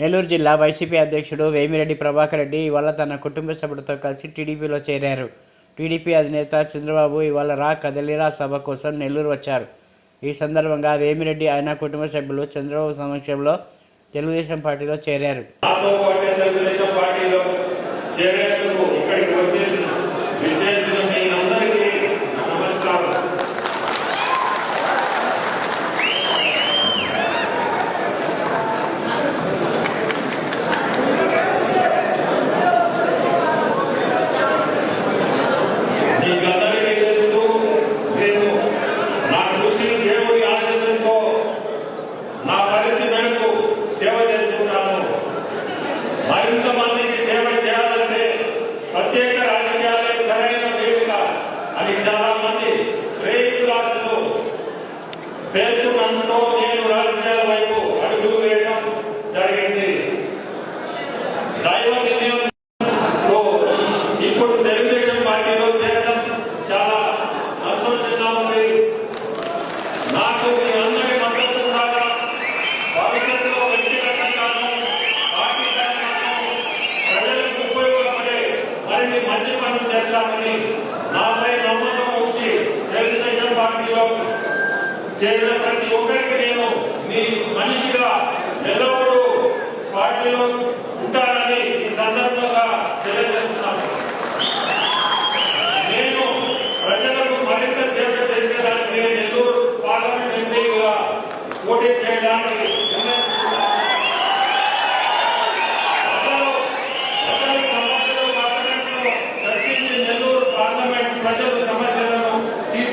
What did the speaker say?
నెల్లూరు జిల్లా వైసీపీ అధ్యక్షుడు వేమిరెడ్డి ప్రభాకర్ రెడ్డి ఇవాళ తన కుటుంబ సభ్యులతో కలిసి టీడీపీలో చేరారు. టీడీపీ అధినేత చంద్రబాబు ఇవాళ రా కదలిరా సభ కోసం నెల్లూరు వచ్చారు. ఈ సందర్భంగా వేమిరెడ్డి ఆయన కుటుంబ సభ్యులు చంద్రబాబు సమక్షంలో తెలుగుదేశం పార్టీలో చేరారు. శ్రేయభిలాషులు పేర్కొనడంతో నేను రాజకీయాల వైపు అడుగులు వేయడం జరిగింది. దైవ నిర్ణయంతో ఇప్పుడు తెలుగుదేశం పార్టీలో చేరడం చాలా సంతోషంగా ఉంది. నాకు మీ అందరి మద్దతు ఉండాలా భవిష్యత్తులో వ్యక్తిగతంగాను పార్టీ ప్రజలకు ఉపయోగపడే మరిన్ని మంచి పనులు చేస్తామని నాపై నమ్మకం ఉంచి తెలుగుదేశం పార్టీలో చేరిన ప్రతి ఒక్కరికి నేను మీ మనిషిగా ఎల్లప్పుడూ పార్టీలో ఉంటానని ఈ సందర్భంగా తెలియజేస్తున్నాను. నేను ప్రజలకు మరింత సేవ చేసేదానికి నెల్లూరు పార్లమెంట్ ఎంపీగా పోటీ చేయడానికి ప్రజలు ప్రజల సమస్యలు పార్లమెంట్లో చర్చించి నెల్లూరు పార్లమెంట్ ప్రజలు